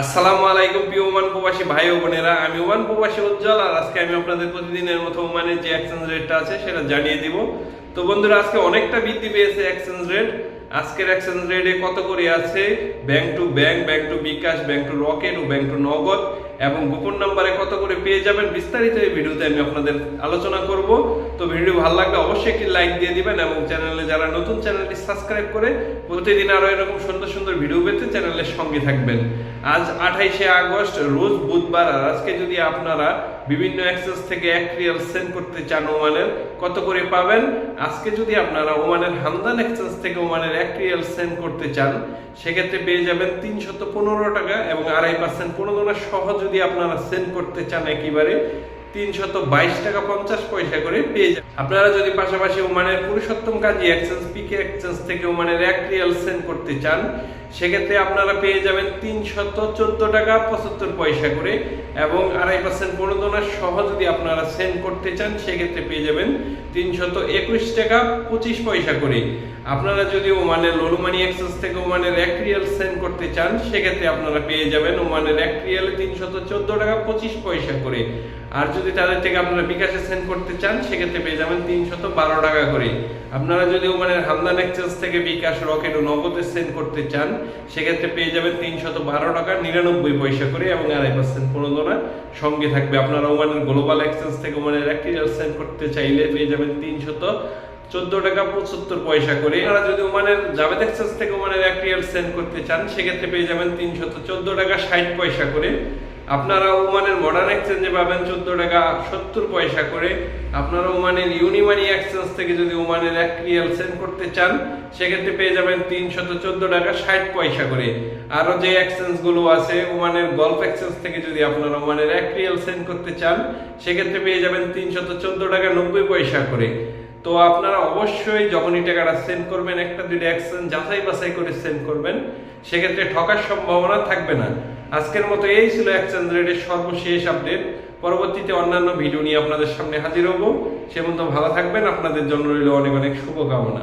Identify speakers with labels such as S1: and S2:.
S1: আসসালামু আলাইকুম প্রিয় ওমান প্রবাসী ভাই ও বোনেরা। আমি ওমান প্রবাসী উজ্জ্বল, আর আজকে আমি আপনাদের প্রতিদিনের মতো ওমানের যে এক্সচেঞ্জ রেটটা আছে সেটা জানিয়ে দিব। তো বন্ধুরা, আজকে অনেকটা বৃদ্ধি পেয়েছে এক্সচেঞ্জ রেট আজকের এক্সচেঞ্জ রেটে কত করে আছে? Bank to bank bank to bKash bank to Rocket O bank to Nagad. এবং গোপন নাম্বারে কত করে পেয়ে যাবেন বিস্তারিত এই ভিডিওতে আমি আপনাদের আলোচনা করব। তো ভিডিও ভালো লাগলে অবশ্যই একটি লাইক দিয়ে দিবেন এবং চ্যানেলে যারা নতুন চ্যানেলটি সাবস্ক্রাইব করে প্রতিদিন আরও এরকম সুন্দর সুন্দর ভিডিও পেতে চ্যানেলের সঙ্গে থাকবেন। আজ আঠাইশে আগস্ট, রোজ বুধবার, আর আজকে যদি আপনারা বিভিন্ন অ্যাক্সেস থেকে এক রিয়াল সেন্ড করতে চান ওমানের, কত করে পাবেন? আজকে যদি আপনারা ওমানের হামদান অ্যাক্সেস থেকে ওমানের এক রিয়াল সেন্ড করতে চান, সেক্ষেত্রে পেয়ে যাবেন তিনশত পনেরো টাকা এবং আড়াই পার্সেন্ট প্রণোদনা সহ যদি আপনারা সেন্ড করতে চান একেবারে। তিনশত বাইশ টাকা পঞ্চাশ পয়সা করে পেয়ে যাবেন। আপনারা যদি পাশাপাশি ওমানের Purushottam Kazi exchange PK exchange থেকে ওমানের এক রিয়াল সেন্ড করতে চান, সেক্ষেত্রে আপনারা পেয়ে যাবেন তিনশত চোদ্দ টাকা পঁচাত্তর পয়সা করে এবং আড়াই পার্সেন্ট প্রণোদনা সহ যদি আপনারা সেন্ড করতে চান, সেক্ষেত্রে পেয়ে যাবেন তিনশত একুশ টাকা পঁচিশ পয়সা করে। আপনারা যদি ওমানের লোলুমানি এক্সচেঞ্জ থেকে ওমানের এক রিয়াল সেন্ড করতে চান, সেক্ষেত্রে আপনারা পেয়ে যাবেন ওমানের এক রিয়ালে তিনশত চোদ্দ টাকা পঁচিশ পয়সা করে। আর যদি তাদের থেকে আপনারা বিকাশে সেন্ড করতে চান, সেক্ষেত্রে পেয়ে যাবেন তিনশত বারো টাকা করে। আপনারা যদি ওমানের হামদান এক্সচেঞ্জ থেকে বিকাশ রকেট ও নগদে সেন্ড করতে চান, সেক্ষেত্রে পেয়ে যাবেন তিনশত বারো টাকা, নিরানব্বই পয়সা করে এবং আড়াই পার্সেন্ট প্রণোদনা সঙ্গে থাকবে। আপনারা ওমানের গ্লোবাল এক্সচেঞ্জ থেকে ওমানের এক সেন্ড করতে চাইলে পেয়ে যাবেন তিনশত চোদ্দ টাকা, পঁচাত্তর পয়সা করে। আপনারা যদি ওমানের জাভেদ এক্সচেঞ্জ থেকে ওমানের এক সেন্ড করতে চান, সেক্ষেত্রে পেয়ে যাবেন তিনশত চোদ্দ টাকা, ষাট পয়সা করে। আপনারা ওমানের মডার্ন এক্সচেঞ্জে পাবেন চোদ্দ টাকা সত্তর পয়সা করে। আপনারা ওমানের ইউনিমানি এক্সচেঞ্জ থেকে যদি ওমানের এক রিয়াল সেন্ড করতে চান, সেক্ষেত্রে পেয়ে যাবেন তিনশত চোদ্দ টাকা ষাট পয়সা করে। আরও যে এক্সচেঞ্জগুলো আছে, ওমানের গল্ফ এক্সচেঞ্জ থেকে যদি আপনারা ওমানের এক রিয়াল সেন্ড করতে চান, সেক্ষেত্রে পেয়ে যাবেন তিনশত চোদ্দ টাকা নব্বই পয়সা করে। তো আপনারা অবশ্যই যখনই টাকাটা সেন্ড করবেন, একটা দুইটা এক্সচেঞ্জ যাচাই বাছাই করে সেন্ড করবেন, সেক্ষেত্রে ঠকার সম্ভাবনা থাকবে না। আজকের মতো এই ছিল এক্সচেঞ্জ রেটের সর্বশেষ আপডেট। পরবর্তীতে অন্যান্য ভিডিও নিয়ে আপনাদের সামনে হাজির হব। সে মতো ভালো থাকবেন। আপনাদের জন্য রইল অনেক অনেক শুভকামনা।